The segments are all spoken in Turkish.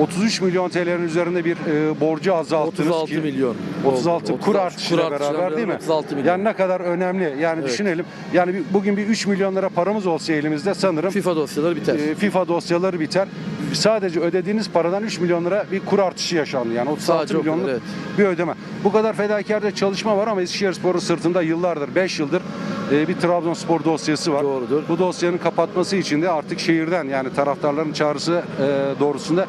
33 milyon TL'nin üzerinde bir e, borcu azalttınız 36 ki. milyon. 36 oldu. kur 36 artışıyla kur artışıyla beraber değil mi? 36 milyon. Yani ne kadar önemli. Yani Evet. düşünelim. Yani bir- bugün bir 3 milyon lira paramız olsa elimizde sanırım FIFA dosyaları biter. e, FIFA dosyaları biter. Sadece ödediğiniz paradan 3 milyon lira bir kur artışı yaşandı. Yani 36 Sadece kadar, milyonluk evet. bir ödeme. Bu kadar fedakarca çalışma var ama Eskişehirspor'un sırtında yıllardır, 5 yıldır e, bir Trabzonspor dosyası var. Doğrudur. Bu dosyanın kapatması için de artık şehirden yani taraftarların çağrısı e, doğrusunda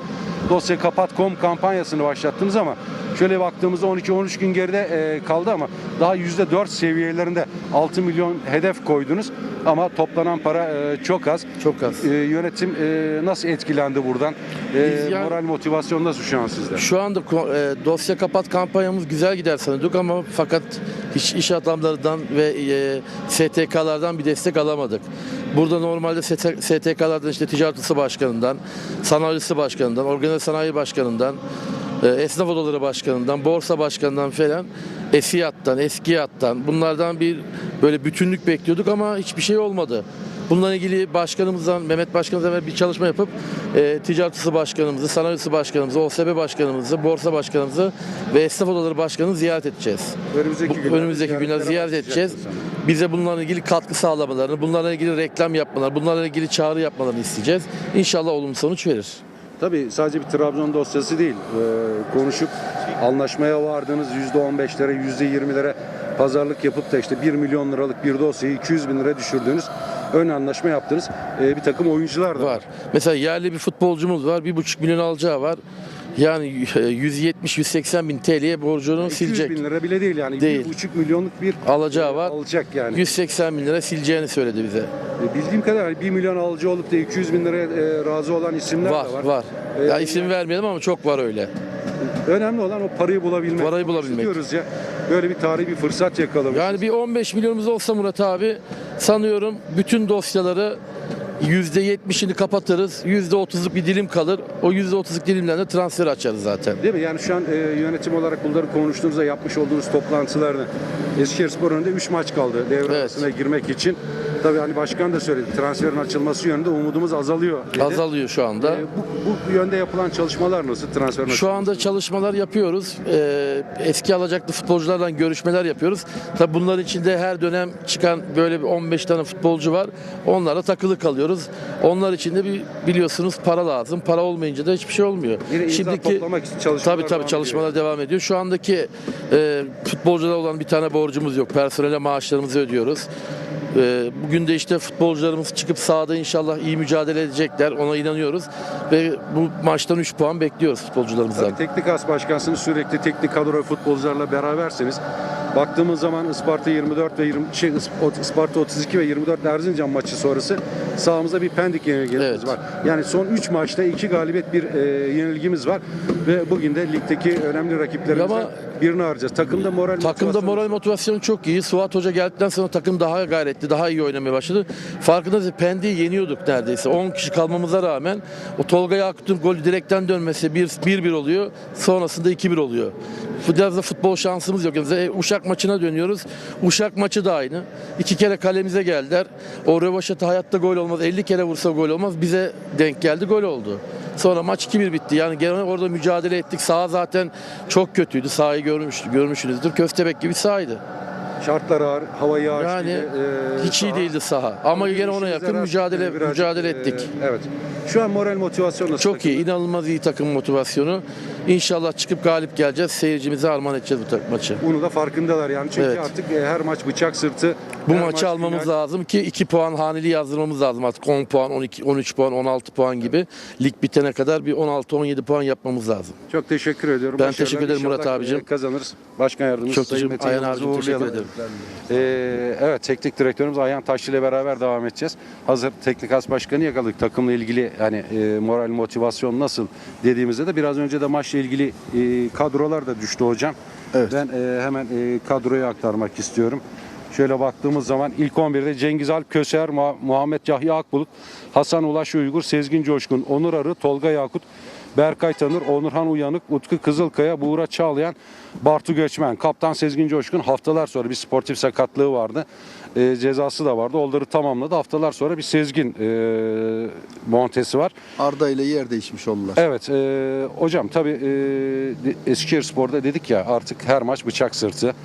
dosya kapat.com kampanyasını başlattınız ama şöyle baktığımızda 12-13 gün geride e, kaldı ama daha %4 seviyelerinde 6 milyon hedef koydunuz ama toplanan para e, çok az. Çok az. E, yönetim e, nasıl etkilendi buradan? E, yani- moral motivasyon nasıl şu an sizde? Şu anda e, dosya kapat kampanyamız güzel gider sanıyorduk ama fakat hiç iş adamlarından ve e, STK'lardan bir destek alamadık. Burada normalde ST STK'lardan işte ticaret odası başkanından, sanayisi başkanından, organize sanayi başkanından, e, esnaf odaları başkanından, borsa başkanından falan Esiyat'tan, Eskiyat'tan bunlardan bir böyle bütünlük bekliyorduk ama hiçbir şey olmadı. Bununla ilgili başkanımızdan, Mehmet Başkanımızdan bir çalışma yapıp e, ticaret odası başkanımızı, sanayi odası başkanımızı, OSB başkanımızı, borsa başkanımızı ve esnaf odaları başkanını ziyaret edeceğiz. Önümüzdeki Bu- günlerde önümüzdeki günler ziyaret edeceğiz. Bize bunlarla ilgili katkı sağlamalarını, bunlarla ilgili reklam yapmalarını, bunlarla ilgili çağrı yapmalarını isteyeceğiz. İnşallah olumlu sonuç verir. Tabii sadece bir Trabzon dosyası değil. Ee, konuşup anlaşmaya vardığınız %15'lere, %20'lere pazarlık yapıp da işte 1 milyon liralık bir dosyayı 200 bin lira düşürdüğünüz ön anlaşma yaptınız. Ee, bir takım oyuncular da Var. Mesela yerli bir futbolcumuz var. Bir buçuk milyon alacağı var. Yani 170-180 bin TL'ye borcunu 200 silecek. bin lira bile değil yani. Değil. 1,5 milyonluk bir Alacağı var. alacak yani. 180 bin lira sileceğini söyledi bize. Ee, Bildiğim kadarıyla 1 milyon alıcı olup da 200 bin liraya e, razı olan isimler Var, de var. var. Ee, Ya isim vermeyelim ama çok var öyle. Önemli olan o parayı bulabilmek. Parayı bulabilmek. Diyoruz ya. Böyle bir tarihi bir fırsat yakalamışız. Yani bir 15 milyonumuz olsa Murat abi sanıyorum bütün dosyaları %70'ini kapatırız. %30'luk bir dilim kalır. O %30'luk dilimden de transfer açarız zaten. Değil mi? Yani şu an e, yönetim olarak bunları konuştuğunuzda yapmış olduğunuz toplantılarda Eskişehirspor önünde 3 maç kaldı devre Evet. arasına girmek için. Tabii hani başkan da söyledi transferin açılması yönünde umudumuz azalıyor dedi. Azalıyor şu anda. E, bu, bu yönde yapılan çalışmalar nasıl transferin Şu anda çalışmalar yapıyoruz. Ee, eski alacaklı futbolcularla görüşmeler yapıyoruz. Tabii bunların içinde her dönem çıkan böyle bir 15 tane futbolcu var. Onlara takılı kalıyoruz. Onlar için de bir biliyorsunuz para lazım. Para olmayınca da hiçbir şey olmuyor. Yine imza toplamak için çalışmalar Tabii devam tabii ediyor. çalışmalar devam ediyor. Şu andaki e, futbolculara olan bir tane borcumuz yok. Personele maaşlarımızı ödüyoruz. E, bugün de işte futbolcularımız çıkıp sahada inşallah iyi mücadele edecekler. Ona inanıyoruz. Ve bu maçtan 3 puan bekliyoruz futbolcularımızdan. Tabii teknik as başkansınız sürekli teknik kadro ve futbolcularla beraberseniz baktığımız zaman Isparta 24 ve 20 şey Is- Isparta 32 ve 24 Erzincan maçı sonrası sahamızda bir Pendik yenilgimiz Evet. var. Yani son 3 maçta 2 galibiyet bir e, yenilgimiz var ve bugün de ligdeki önemli rakiplerimizden birini arayacağız. Takımda moral Takımda motivasyon- moral motivasyonu çok iyi. Suat Hoca geldikten sonra takım daha gayretli, daha iyi oynamaya başladı. Farkındaysanız Pendik'i yeniyorduk neredeyse. 10 kişi kalmamıza rağmen o Tolga Yakut'un golü direkten dönmesi 1-1 oluyor. Sonrasında 2-1 oluyor. Bu Biraz da futbol şansımız yok. Yani Uşak maçına dönüyoruz. Uşak maçı da aynı. İki kere kalemize geldiler. O rövaşata hayatta gol olmaz. 50 kere vursa gol olmaz. Bize denk geldi gol oldu. Sonra maç 2-1 bitti. Yani genel orada mücadele ettik. Saha zaten çok kötüydü. Sahayı görmüş, görmüşsünüzdür. Köstebek gibi sahaydı. Şartlar ağır, hava yağış. Yani e, hiç iyi saha- değildi saha. Ama gene ona yakın mücadele birazcık, mücadele e, ettik. evet. Şu an moral motivasyon nasıl? Çok iyi, inanılmaz iyi takım motivasyonu. İnşallah çıkıp galip geleceğiz. Seyircimize armağan edeceğiz bu maçı. Bunu da farkındalar yani çünkü Evet. artık e, her maç bıçak sırtı. Bu her maçı maç almamız final. lazım ki 2 puan haneli yazdırmamız lazım artık 10 puan, 12, 13 puan, 16 puan gibi. Lig bitene kadar bir 16-17 puan yapmamız lazım. Çok teşekkür ediyorum. Ben teşekkür ederim Murat İnşallah, abicim. e, Kazanırız. Başkan yardımcısı Çok Sayın teşekkür Metin Ayhan Yılmaz'ı abicim teşekkür uğurlayalım. ederim. Ee, evet teknik direktörümüz Ayhan Taşçı ile beraber devam edeceğiz. Hazır teknik as başkanı yakaladık. Takımla ilgili hani e, moral motivasyon nasıl dediğimizde de biraz önce de maçla ilgili e, kadrolar da düştü hocam. Evet. Ben e, hemen e, kadroyu aktarmak istiyorum. Şöyle baktığımız zaman ilk 11'de Cengiz Alp Köser, Muha- Muhammed Yahya Akbulut, Hasan Ulaş Uygur, Sezgin Coşkun, Onur Arı, Tolga Yakut, Berkay Tanır, Onurhan Uyanık, Utku Kızılkaya, Buğra Çağlayan, Bartu Göçmen. Kaptan Sezgin Coşkun haftalar sonra bir sportif sakatlığı vardı. E, cezası da vardı. Onları tamamladı. Haftalar sonra bir Sezgin e, montesi var. Arda ile yer değişmiş oldular. Evet e, hocam tabii e, Eskişehir Spor'da dedik ya artık her maç bıçak sırtı.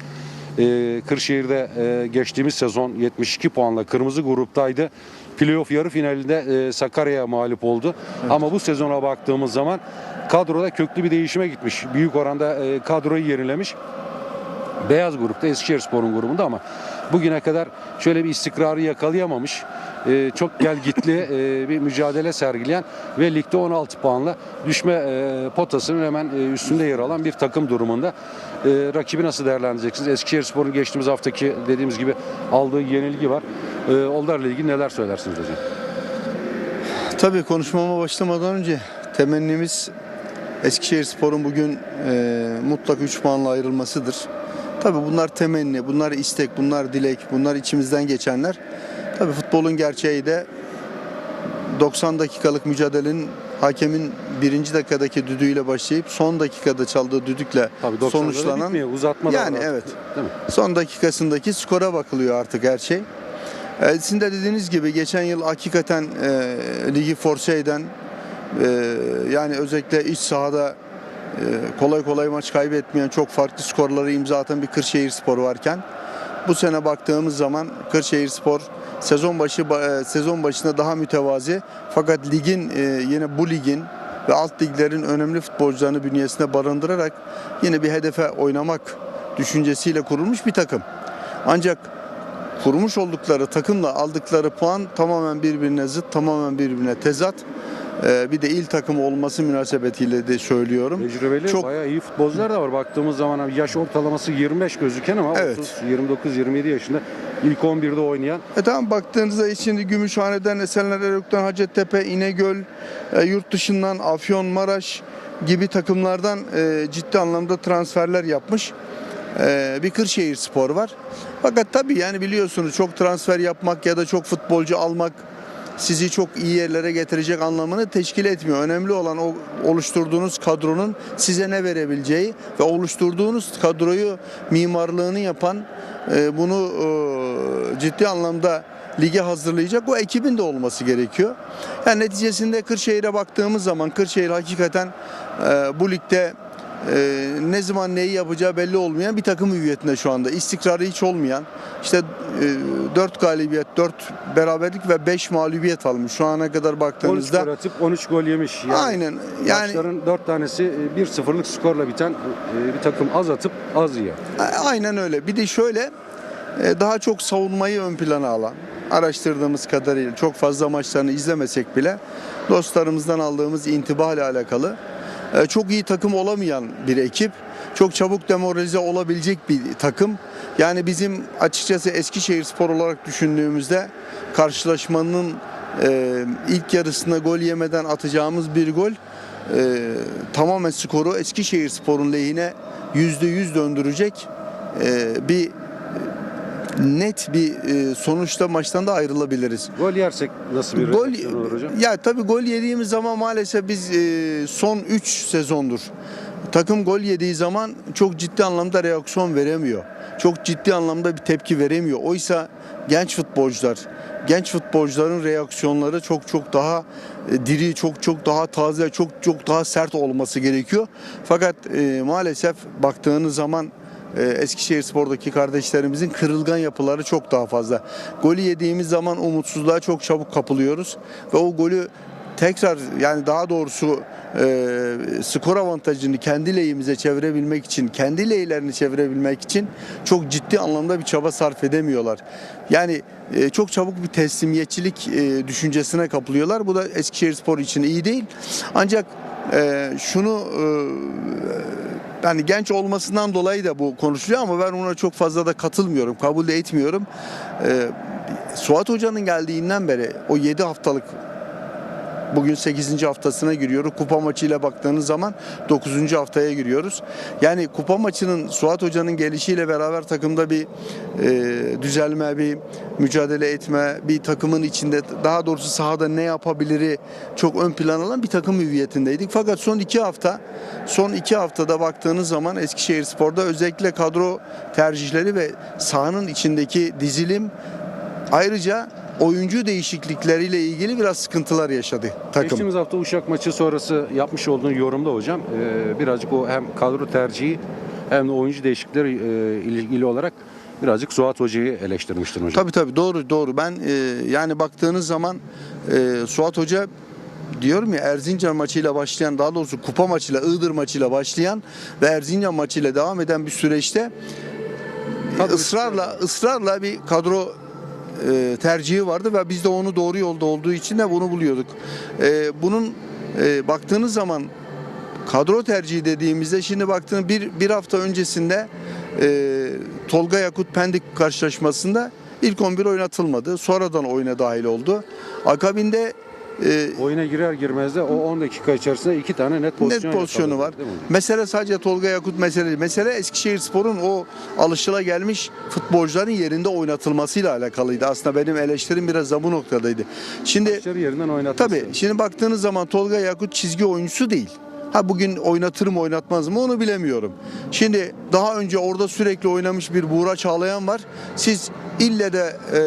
E, Kırşehir'de e, geçtiğimiz sezon 72 puanla kırmızı gruptaydı. Playoff yarı finalinde e, Sakarya'ya mağlup oldu. Ama bu sezona baktığımız zaman kadroda köklü bir değişime gitmiş. Büyük oranda e, kadroyu yenilemiş. Beyaz grupta Eskişehir Spor'un grubunda ama bugüne kadar şöyle bir istikrarı yakalayamamış. Ee, çok gel gitli e, bir mücadele sergileyen ve ligde 16 puanla düşme e, potasının hemen e, üstünde yer alan bir takım durumunda. E, rakibi nasıl değerlendireceksiniz? Eskişehir Spor'un geçtiğimiz haftaki dediğimiz gibi aldığı yenilgi var. E, onlarla ilgili neler söylersiniz hocam? Tabii konuşmama başlamadan önce temennimiz Eskişehir Spor'un bugün e, mutlak 3 puanla ayrılmasıdır. Tabii bunlar temenni, bunlar istek, bunlar dilek, bunlar içimizden geçenler. Tabii futbolun gerçeği de 90 dakikalık mücadelenin hakemin birinci dakikadaki düdüğüyle başlayıp son dakikada çaldığı düdükle Tabii 90'da da sonuçlanan bitmiyor. Uzatma Yani artık, evet. Değil mi? son dakikasındaki skora bakılıyor artık her şey. Ee, sizin de dediğiniz gibi geçen yıl hakikaten e, ligi force eden e, yani özellikle iç sahada e, kolay kolay maç kaybetmeyen çok farklı skorları imza atan bir Kırşehir Spor varken bu sene baktığımız zaman Kırşehir Spor sezon başı e, sezon başında daha mütevazi fakat ligin e, yine bu ligin ve alt liglerin önemli futbolcularını bünyesinde barındırarak yine bir hedefe oynamak düşüncesiyle kurulmuş bir takım. Ancak kurmuş oldukları takımla aldıkları puan tamamen birbirine zıt, tamamen birbirine tezat. Ee, bir de il takımı olması münasebetiyle de söylüyorum. Tecrübeli Çok- bayağı iyi futbolcular da var. Baktığımız zaman yaş ortalaması 25 gözüken ama Evet. 30, 29, 27 yaşında ilk 11'de oynayan E tamam baktığınızda şimdi Gümüşhane'den, Esenler Erok'tan, Hacettepe, İnegöl, e, yurt dışından Afyon, Maraş gibi takımlardan e, ciddi anlamda transferler yapmış. E, bir Kırşehir Spor var. Fakat tabii yani biliyorsunuz çok transfer yapmak ya da çok futbolcu almak sizi çok iyi yerlere getirecek anlamını teşkil etmiyor. Önemli olan o oluşturduğunuz kadronun size ne verebileceği ve oluşturduğunuz kadroyu mimarlığını yapan e, bunu e, ciddi anlamda lige hazırlayacak o ekibin de olması gerekiyor. Yani neticesinde Kırşehir'e baktığımız zaman Kırşehir hakikaten e, bu ligde e, ne zaman neyi yapacağı belli olmayan bir takım hüviyetinde şu anda. İstikrarı hiç olmayan işte 4 galibiyet, 4 beraberlik ve 5 mağlubiyet almış. Şu ana kadar 13 baktığınızda gol atıp 13 gol yemiş. Yani aynen yani Maçların 4 tanesi e, 1-0'lık skorla biten e, bir takım az atıp az yiyor. Aynen öyle. Bir de şöyle e, daha çok savunmayı ön plana alan araştırdığımız kadarıyla çok fazla maçlarını izlemesek bile dostlarımızdan aldığımız intiba ile alakalı e, çok iyi takım olamayan bir ekip. Çok çabuk demoralize olabilecek bir takım. Yani bizim açıkçası Eskişehir Spor olarak düşündüğümüzde karşılaşmanın e, ilk yarısında gol yemeden atacağımız bir gol e, tamamen skoru Eskişehir Spor'un lehine %100 döndürecek e, bir net bir e, sonuçta maçtan da ayrılabiliriz. Gol yersek nasıl bir Gol olur hocam? ya tabii gol yediğimiz zaman maalesef biz e, son 3 sezondur takım gol yediği zaman çok ciddi anlamda reaksiyon veremiyor. Çok ciddi anlamda bir tepki veremiyor. Oysa genç futbolcular, genç futbolcuların reaksiyonları çok çok daha e, diri, çok çok daha taze, çok çok daha sert olması gerekiyor. Fakat e, maalesef baktığınız zaman e, Eskişehir Spor'daki kardeşlerimizin kırılgan yapıları çok daha fazla. Golü yediğimiz zaman umutsuzluğa çok çabuk kapılıyoruz ve o golü tekrar yani daha doğrusu e, skor avantajını kendi lehimize çevirebilmek için, kendi lehlerini çevirebilmek için çok ciddi anlamda bir çaba sarf edemiyorlar. Yani e, çok çabuk bir teslimiyetçilik e, düşüncesine kapılıyorlar. Bu da Eskişehir Spor için iyi değil. Ancak e, şunu e, yani genç olmasından dolayı da bu konuşuluyor ama ben ona çok fazla da katılmıyorum, kabul de etmiyorum. Ee, Suat Hoca'nın geldiğinden beri o 7 haftalık Bugün 8. haftasına giriyoruz. Kupa maçıyla baktığınız zaman 9. haftaya giriyoruz. Yani kupa maçının Suat Hoca'nın gelişiyle beraber takımda bir e, düzelme, bir mücadele etme, bir takımın içinde daha doğrusu sahada ne yapabiliri çok ön plan alan bir takım hüviyetindeydik. Fakat son iki hafta son iki haftada baktığınız zaman Eskişehir Spor'da özellikle kadro tercihleri ve sahanın içindeki dizilim ayrıca oyuncu değişiklikleriyle ilgili biraz sıkıntılar yaşadı takım. Geçtiğimiz hafta Uşak maçı sonrası yapmış olduğun yorumda hocam e, birazcık o hem kadro tercihi hem de oyuncu değişiklikleri e, ilgili olarak birazcık Suat Hoca'yı eleştirmiştin hocam. Tabii tabii doğru doğru. Ben e, yani baktığınız zaman e, Suat Hoca diyorum ya Erzincan maçıyla başlayan daha doğrusu kupa maçıyla Iğdır maçıyla başlayan ve Erzincan maçıyla devam eden bir süreçte Kadro ısrarla ısrarla bir kadro e, tercihi vardı ve biz de onu doğru yolda olduğu için de bunu buluyorduk. E, bunun e, baktığınız zaman kadro tercihi dediğimizde şimdi baktığınız bir, bir hafta öncesinde e, Tolga Yakut Pendik karşılaşmasında ilk 11 oynatılmadı. Sonradan oyuna dahil oldu. Akabinde e, Oyuna girer girmez de o 10 dakika içerisinde iki tane net pozisyon net pozisyonu var. Mesele sadece Tolga Yakut mesele değil. Mesele Eskişehir Spor'un o alışıla gelmiş futbolcuların yerinde oynatılmasıyla alakalıydı. Aslında benim eleştirim biraz da bu noktadaydı. Şimdi Maçları yerinden oynatması. tabii şimdi baktığınız zaman Tolga Yakut çizgi oyuncusu değil. Ha bugün oynatır mı oynatmaz mı onu bilemiyorum. Şimdi daha önce orada sürekli oynamış bir Buğra Çağlayan var. Siz ille de e,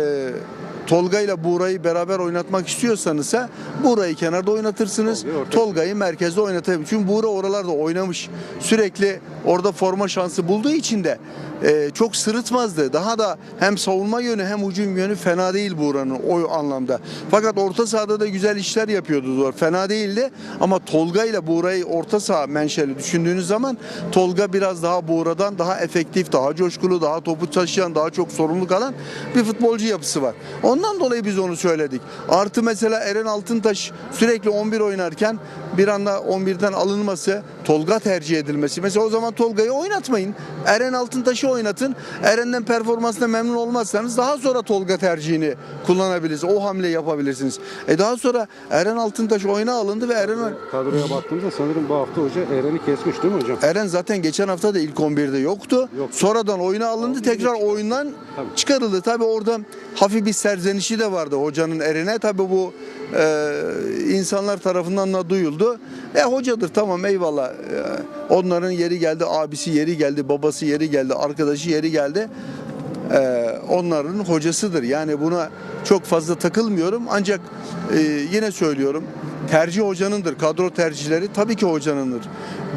Tolga ile Buğra'yı beraber oynatmak istiyorsanız ise Buğra'yı kenarda oynatırsınız. Tolga'yı merkezde oynatabilir. Çünkü Buğra oralarda oynamış. Sürekli orada forma şansı bulduğu için de e, çok sırıtmazdı. Daha da hem savunma yönü hem hücum yönü fena değil Buğra'nın o anlamda. Fakat orta sahada da güzel işler yapıyordu. Doğru. Fena değildi ama Tolga ile Buğra'yı orta saha menşeli düşündüğünüz zaman Tolga biraz daha Buğra'dan daha efektif, daha coşkulu, daha topu taşıyan, daha çok sorumluluk alan bir futbolcu yapısı var. Ondan dolayı biz onu söyledik. Artı mesela Eren Altıntaş sürekli 11 oynarken bir anda 11'den alınması, Tolga tercih edilmesi. Mesela o zaman Tolga'yı oynatmayın. Eren Altıntaş'ı oynatın. Eren'den performansına memnun olmazsanız daha sonra Tolga tercihini kullanabilirsiniz. O hamle yapabilirsiniz. E daha sonra Eren Altıntaş oyuna alındı ve Eren Kadroya baktığımda sanırım bu hafta hoca Eren'i kesmiş değil mi hocam? Eren zaten geçen hafta da ilk 11'de yoktu. Yoktu. Sonradan oyuna alındı. Tekrar oyundan Tabii. çıkarıldı. Tabii orada hafif bir serzenişi de vardı hocanın Eren'e. Tabii bu e, insanlar tarafından da duyuldu. E hocadır tamam eyvallah. E, onların yeri geldi, abisi yeri geldi, babası yeri geldi, arkadaşı yeri geldi. E, onların hocasıdır. Yani buna çok fazla takılmıyorum. Ancak e, yine söylüyorum. Tercih hocanındır. Kadro tercihleri tabii ki hocanındır.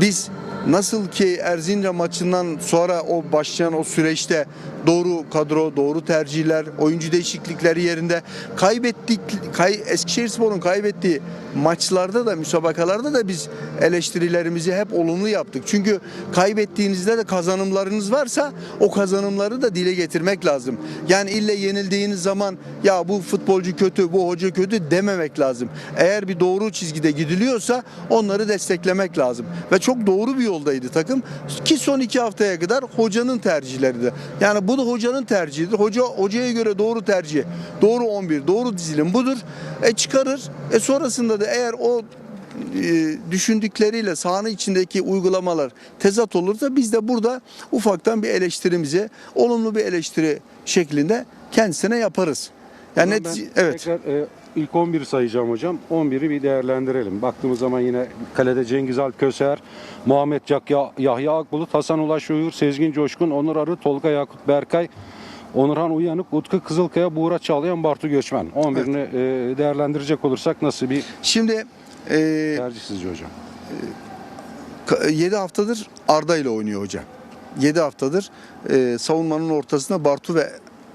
Biz Nasıl ki Erzincan maçından sonra o başlayan o süreçte doğru kadro, doğru tercihler, oyuncu değişiklikleri yerinde kaybettik. Kay, Eskişehirspor'un kaybettiği maçlarda da müsabakalarda da biz eleştirilerimizi hep olumlu yaptık. Çünkü kaybettiğinizde de kazanımlarınız varsa o kazanımları da dile getirmek lazım. Yani ille yenildiğiniz zaman ya bu futbolcu kötü, bu hoca kötü dememek lazım. Eğer bir doğru çizgide gidiliyorsa onları desteklemek lazım. Ve çok doğru bir yoldaydı takım. Ki son iki haftaya kadar hocanın tercihleriydi. Yani bu da hocanın tercihidir. Hoca hocaya göre doğru tercih, doğru 11, doğru dizilim budur. E çıkarır. E sonrasında da eğer o e, düşündükleriyle sahanın içindeki uygulamalar tezat olursa biz de burada ufaktan bir eleştirimizi olumlu bir eleştiri şeklinde kendisine yaparız. Yani netice- evet. Tekrar e, ilk 11 sayacağım hocam. 11'i bir değerlendirelim. Baktığımız zaman yine kalede Cengiz Alp Köser, Muhammed Yahya, Yahya Akbulut, Hasan Ulaş Uyur, Sezgin Coşkun, Onur Arı, Tolga Yakut Berkay, Onurhan Uyanık, Utku Kızılkaya, Buğra Çağlayan, Bartu Göçmen. 11'ini e, değerlendirecek olursak nasıl bir Şimdi e, tercih sizce hocam? 7 haftadır Arda ile oynuyor hocam. 7 haftadır e, savunmanın ortasında Bartu ve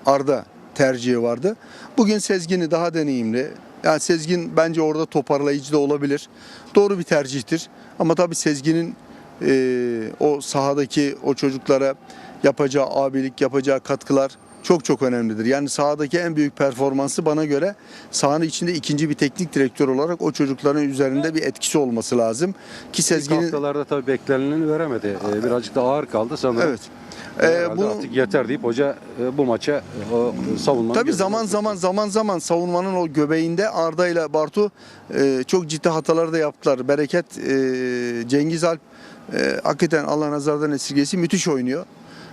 Arda tercihi vardı. Bugün Sezgin'i daha deneyimli. Yani Sezgin bence orada toparlayıcı da olabilir. Doğru bir tercihtir. Ama tabii Sezgin'in e, o sahadaki o çocuklara yapacağı abilik, yapacağı katkılar çok çok önemlidir. Yani sahadaki en büyük performansı bana göre sahanın içinde ikinci bir teknik direktör olarak o çocukların üzerinde bir etkisi olması lazım. Ki Sezgin'in haftalarda tabii beklenileni veremedi. Ee, birazcık da ağır kaldı sanırım. evet. Ee, bunu artık yeter deyip hoca e, bu maça e, o savunmanın Tabii zaman zaman zaman zaman savunmanın o göbeğinde Arda ile Bartu e, çok ciddi hatalar da yaptılar. Bereket e, Cengiz Alp e, hakikaten Allah nazardan esirgesi müthiş oynuyor.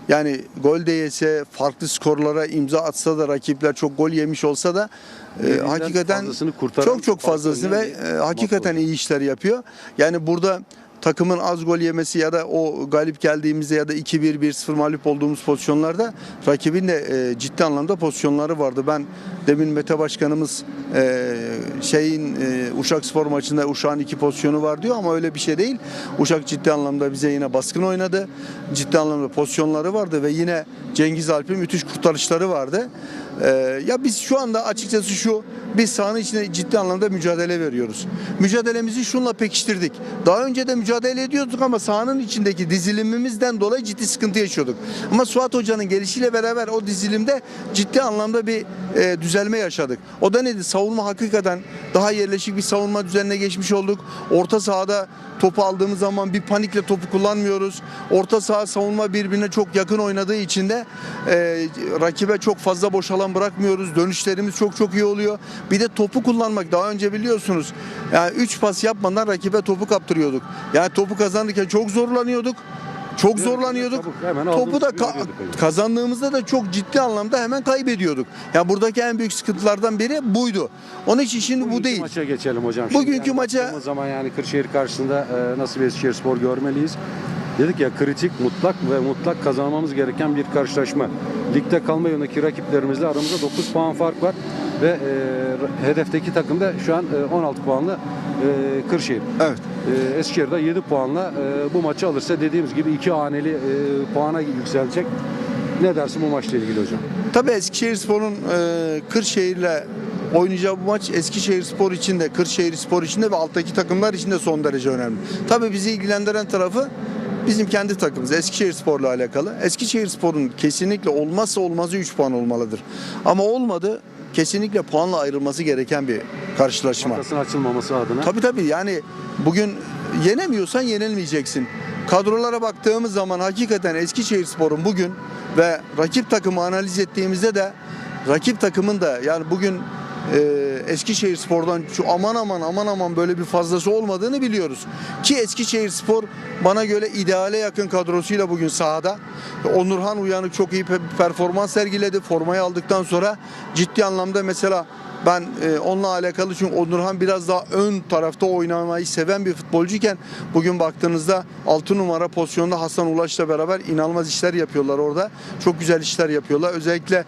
Yani gol de yese, farklı skorlara imza atsa da rakipler çok gol yemiş olsa da e, hakikaten fazlasını kurtaran çok çok fazlasını ve e, hakikaten iyi işler yapıyor. Yani burada takımın az gol yemesi ya da o galip geldiğimizde ya da 2-1 1-0 mağlup olduğumuz pozisyonlarda rakibin de e, ciddi anlamda pozisyonları vardı. Ben demin Mete Başkanımız e, şeyin e, Uşak Spor maçında Uşak'ın iki pozisyonu var diyor ama öyle bir şey değil. Uşak ciddi anlamda bize yine baskın oynadı. Ciddi anlamda pozisyonları vardı ve yine Cengiz Alp'in müthiş kurtarışları vardı. E, ya biz şu anda açıkçası şu biz sahanın içinde ciddi anlamda mücadele veriyoruz. Mücadelemizi şunla pekiştirdik. Daha önce de mücadele ediyorduk ama sahanın içindeki dizilimimizden dolayı ciddi sıkıntı yaşıyorduk. Ama Suat Hoca'nın gelişiyle beraber o dizilimde ciddi anlamda bir e, düzelme yaşadık. O da nedir? Savunma hakikaten daha yerleşik bir savunma düzenine geçmiş olduk. Orta sahada topu aldığımız zaman bir panikle topu kullanmıyoruz. Orta saha savunma birbirine çok yakın oynadığı için de e, rakibe çok fazla boş alan bırakmıyoruz. Dönüşlerimiz çok çok iyi oluyor. Bir de topu kullanmak daha önce biliyorsunuz. Yani 3 pas yapmadan rakibe topu kaptırıyorduk. Yani topu kazanırken çok zorlanıyorduk. Çok zorlanıyorduk. Topu da ka- kazandığımızda da çok ciddi anlamda hemen kaybediyorduk. Ya buradaki en büyük sıkıntılardan biri buydu. Onun için şimdi bu değil. maça geçelim hocam. Bugünkü yani maça- O zaman yani Kırşehir karşısında e, nasıl bir Eskişehir Spor görmeliyiz? Dedik ya kritik, mutlak ve mutlak kazanmamız gereken bir karşılaşma. Ligde kalma yönündeki rakiplerimizle aramızda 9 puan fark var ve e, hedefteki takım da şu an e, 16 puanlı e, Kırşehir. Evet. E, Eskişehir de 7 puanla e, bu maçı alırsa dediğimiz gibi iki haneli e, puana yükselecek. Ne dersin bu maçla ilgili hocam? Tabii Eskişehirspor'un e, Kırşehir'le oynayacağı bu maç Eskişehir Spor için de Kırşehir Spor için de ve alttaki takımlar için de son derece önemli. Tabii bizi ilgilendiren tarafı bizim kendi takımımız Eskişehir Spor'la alakalı. Eskişehir Spor'un kesinlikle olmazsa olmazı 3 puan olmalıdır. Ama olmadı kesinlikle puanla ayrılması gereken bir karşılaşma. Makasın açılmaması adına. Tabii tabii yani bugün yenemiyorsan yenilmeyeceksin. Kadrolara baktığımız zaman hakikaten Eskişehirspor'un bugün ve rakip takımı analiz ettiğimizde de rakip takımın da yani bugün e, Eskişehirspor'dan şu aman aman aman aman böyle bir fazlası olmadığını biliyoruz. Ki Eskişehirspor bana göre ideale yakın kadrosuyla bugün sahada. Onurhan Uyanık çok iyi pe- performans sergiledi. Formayı aldıktan sonra ciddi anlamda mesela ben e, onunla alakalı çünkü Onurhan biraz daha ön tarafta oynamayı seven bir futbolcuyken bugün baktığınızda 6 numara pozisyonda Hasan Ulaş'la beraber inanılmaz işler yapıyorlar orada. Çok güzel işler yapıyorlar. Özellikle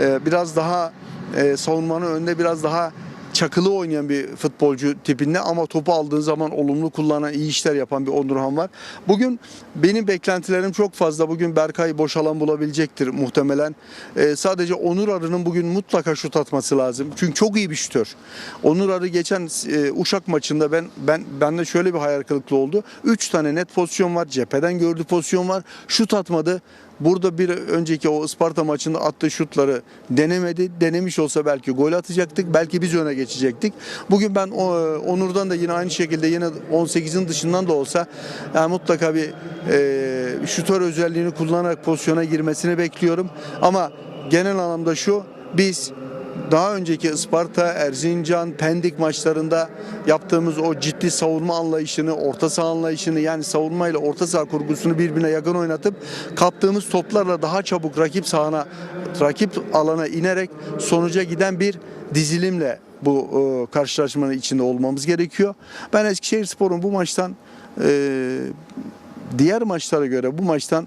e, biraz daha e, savunmanın önünde biraz daha çakılı oynayan bir futbolcu tipinde ama topu aldığın zaman olumlu kullanan, iyi işler yapan bir Onurhan var. Bugün benim beklentilerim çok fazla. Bugün Berkay boş alan bulabilecektir muhtemelen. Ee, sadece Onur Arı'nın bugün mutlaka şut atması lazım. Çünkü çok iyi bir şütör. Onur Arı geçen e, Uşak maçında ben ben bende şöyle bir hayal kırıklığı oldu. 3 tane net pozisyon var. Cepheden gördüğü pozisyon var. Şut atmadı. Burada bir önceki o Isparta maçında attığı şutları denemedi. Denemiş olsa belki gol atacaktık. Belki biz öne geçecektik. Bugün ben o, Onur'dan da yine aynı şekilde yine 18'in dışından da olsa yani mutlaka bir e, şutör özelliğini kullanarak pozisyona girmesini bekliyorum. Ama genel anlamda şu biz daha önceki Isparta, Erzincan, Pendik maçlarında yaptığımız o ciddi savunma anlayışını, orta saha anlayışını yani savunma ile orta saha kurgusunu birbirine yakın oynatıp kaptığımız toplarla daha çabuk rakip sahana, rakip alana inerek sonuca giden bir dizilimle bu e, karşılaşmanın içinde olmamız gerekiyor. Ben Eskişehirspor'un bu maçtan e, diğer maçlara göre bu maçtan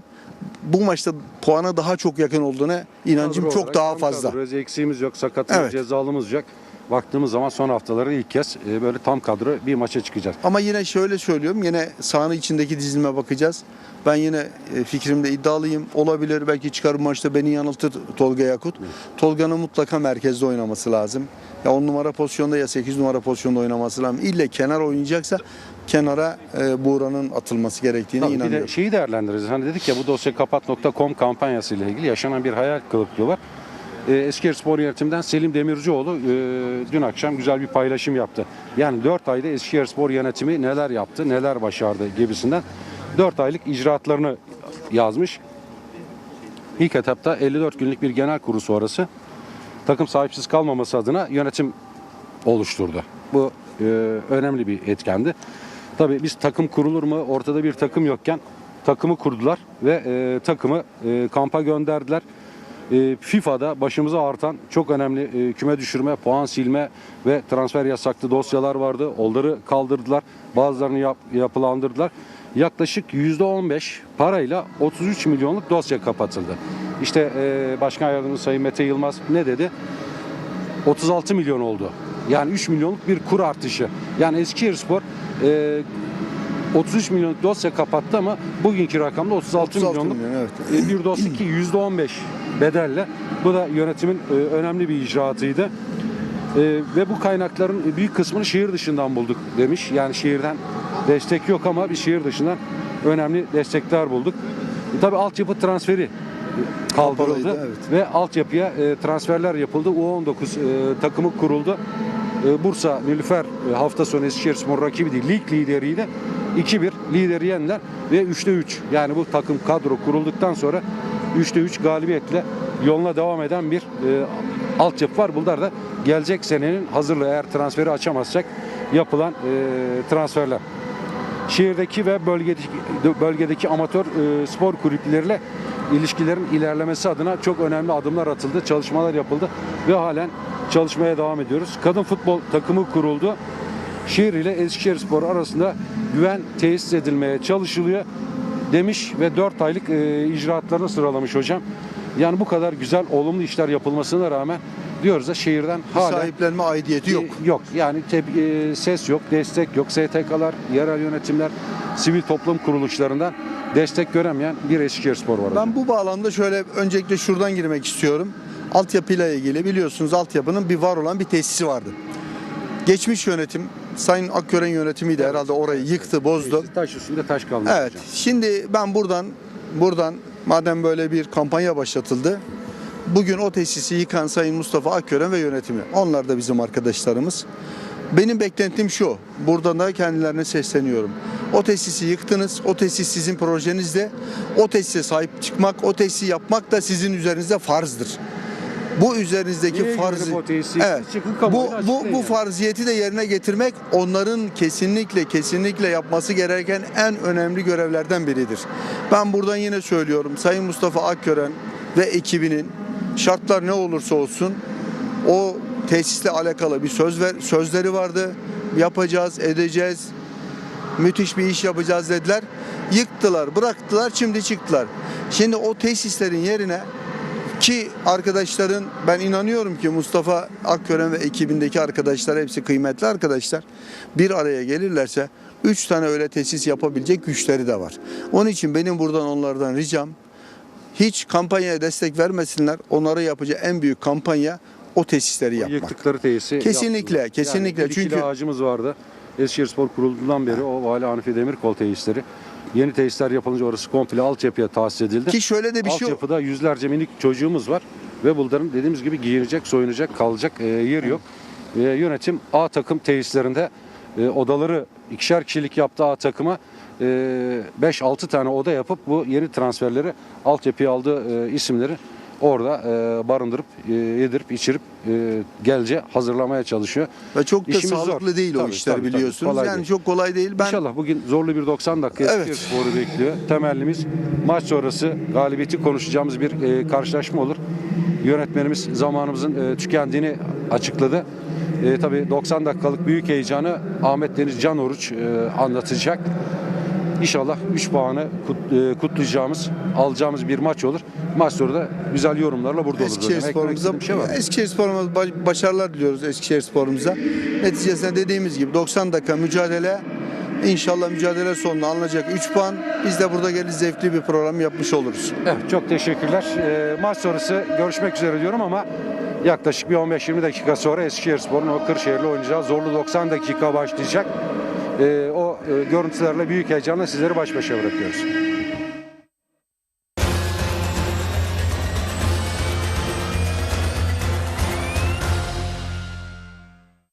bu maçta puana daha çok yakın olduğuna inancım Kadro çok olarak daha fazla. Kadro, eksiğimiz yok, sakatımız, Evet. cezalımız yok. Baktığımız zaman son haftaları ilk kez e, böyle tam kadro bir maça çıkacağız. Ama yine şöyle söylüyorum. Yine sahanın içindeki dizilime bakacağız. Ben yine e, fikrimde iddialıyım. Olabilir belki çıkar bu maçta beni yanıltır Tolga Yakut. Tolga'nın mutlaka merkezde oynaması lazım. Ya 10 numara pozisyonda ya 8 numara pozisyonda oynaması lazım. İlle kenar oynayacaksa kenara e, Buğra'nın atılması gerektiğine Tabii bir inanıyorum. de şeyi değerlendiririz. Hani dedik ya bu dosya kapat.com kampanyası ile ilgili yaşanan bir hayal kırıklığı var. e, Eskişehir Spor Yönetiminden Selim Demircioğlu e, dün akşam güzel bir paylaşım yaptı. Yani 4 ayda Eskişehir Spor Yönetimi neler yaptı, neler başardı gibisinden 4 aylık icraatlarını yazmış. İlk etapta 54 günlük bir genel kurulu sonrası takım sahipsiz kalmaması adına yönetim oluşturdu. Bu e, önemli bir etkendi. Tabii biz takım kurulur mu? Ortada bir takım yokken takımı kurdular ve e, takımı e, kampa gönderdiler. E, FIFA'da başımıza artan çok önemli e, küme düşürme, puan silme ve transfer yasaklı dosyalar vardı. Onları kaldırdılar. Bazılarını yap, yapılandırdılar. Yaklaşık %15 parayla 33 milyonluk dosya kapatıldı. İşte e, Başkan Yardımcısı Sayın Mete Yılmaz ne dedi? 36 milyon oldu. Yani 3 milyonluk bir kur artışı. Yani Eskişehirspor e, 33 milyonluk dosya kapattı ama bugünkü rakamda 36, 36 milyonluk milyon, evet. e, bir dosya ki %15 bedelle. Bu da yönetimin e, önemli bir icraatıydı. E, ve bu kaynakların büyük kısmını şehir dışından bulduk demiş. Yani şehirden destek yok ama bir şehir dışından önemli destekler bulduk. E, tabii altyapı transferi kaldırıldı Kapalıydı, evet. ve altyapıya e, transferler yapıldı. U19 e, takımı kuruldu. E, Bursa Nilüfer e, hafta sonu Eskişehirspor rakibi değil. Lig lideriydi. 2-1 lideri yendiler ve 3'te 3 yani bu takım kadro kurulduktan sonra 3'te 3 galibiyetle yoluna devam eden bir e, altyapı var. Bunlar da gelecek senenin hazırlığı eğer transferi açamazsak yapılan e, transferler şehirdeki ve bölgedeki, bölgedeki amatör e, spor kulüpleriyle ilişkilerin ilerlemesi adına çok önemli adımlar atıldı, çalışmalar yapıldı ve halen çalışmaya devam ediyoruz. Kadın futbol takımı kuruldu. Şehir ile Eskişehirspor arasında güven tesis edilmeye çalışılıyor demiş ve 4 aylık e, icraatlarını sıralamış hocam. Yani bu kadar güzel, olumlu işler yapılmasına rağmen diyoruz da şehirden hala Sahiplenme aidiyeti yok. e, Yok yani e, ses yok, destek yok. STK'lar, yerel yönetimler, sivil toplum kuruluşlarından destek göremeyen bir Eskişehirspor var. hocam. Ben bu bağlamda şöyle öncelikle şuradan girmek istiyorum. Altyapıyla ilgili biliyorsunuz altyapının bir var olan bir tesisi vardı. Geçmiş yönetim Sayın Akkören yönetimiydi herhalde orayı yıktı, bozdu. Taş üstünde taş kalmış Evet. hocam. Şimdi ben buradan buradan madem böyle bir kampanya başlatıldı. Bugün o tesisi yıkan Sayın Mustafa Akkören ve yönetimi. Onlar da bizim arkadaşlarımız. Benim beklentim şu. Buradan da kendilerine sesleniyorum. O tesisi yıktınız. O tesis sizin projenizde. O tesise sahip çıkmak, o tesisi yapmak da sizin üzerinizde farzdır. Bu üzerinizdeki farzı evet. Bu bu bu farziyeti de yerine getirmek onların kesinlikle kesinlikle yapması gereken en önemli görevlerden biridir. Ben buradan yine söylüyorum Sayın Mustafa Akkören ve ekibinin şartlar ne olursa olsun o tesisle alakalı bir söz ver, sözleri vardı. Yapacağız, edeceğiz. Müthiş bir iş yapacağız dediler. Yıktılar, bıraktılar, şimdi çıktılar. Şimdi o tesislerin yerine ki arkadaşların ben inanıyorum ki Mustafa Akkören ve ekibindeki arkadaşlar hepsi kıymetli arkadaşlar. Bir araya gelirlerse 3 tane öyle tesis yapabilecek güçleri de var. Onun için benim buradan onlardan ricam hiç kampanyaya destek vermesinler. Onlara yapacağı en büyük kampanya o tesisleri yapmak. Yıktıkları tesisi Kesinlikle, yaptılar. kesinlikle. Yani Çünkü- ağacımız vardı. Eskişehirspor kurulduğundan beri o Vali Hanifi Demirkol tesisleri. Yeni tesisler yapılınca orası komple altyapıya tahsis edildi. Ki şöyle de bir şey Altyapıda yüzlerce minik çocuğumuz var ve bunların dediğimiz gibi giyinecek, soyunacak, kalacak e, yer yok. E, yönetim A takım tesislerinde e, odaları ikişer kişilik yaptığı A takıma e, 5-6 tane oda yapıp bu yeni transferleri altyapıya aldığı e, isimleri orada e, barındırıp, e, yedirip, içirip e, gelce hazırlamaya çalışıyor. ve çok da İşimiz sağlıklı zor. değil o Tabii, işler tabii, tabii. biliyorsunuz. Kolay yani değil. çok kolay değil. Ben İnşallah bugün zorlu bir 90 dakika Evet. Eskişehirspor'u bekliyor. Temellimiz maç sonrası galibiyeti konuşacağımız bir e, karşılaşma olur. Yönetmenimiz zamanımızın e, tükendiğini açıkladı. E, tabii 90 dakikalık büyük heyecanı Ahmet Deniz Can Oruç e, anlatacak. İnşallah 3 puanı e, kutlayacağımız, alacağımız bir maç olur. Maç sonu da güzel yorumlarla burada oluruz. Eskişehir sporumuza şey var. Eskişehir sporumuza baş- başarılar diliyoruz Eskişehir sporumuza. Neticesinde dediğimiz gibi 90 dakika mücadele İnşallah mücadele sonunda alınacak 3 puan. Biz de burada gelip zevkli bir program yapmış oluruz. Evet, çok teşekkürler. E, maç sonrası görüşmek üzere diyorum ama yaklaşık bir 15-20 dakika sonra Eskişehirspor'un o Kırşehir'le oynayacağı zorlu 90 dakika başlayacak. E, o e, görüntülerle büyük heyecanla sizleri baş başa bırakıyoruz.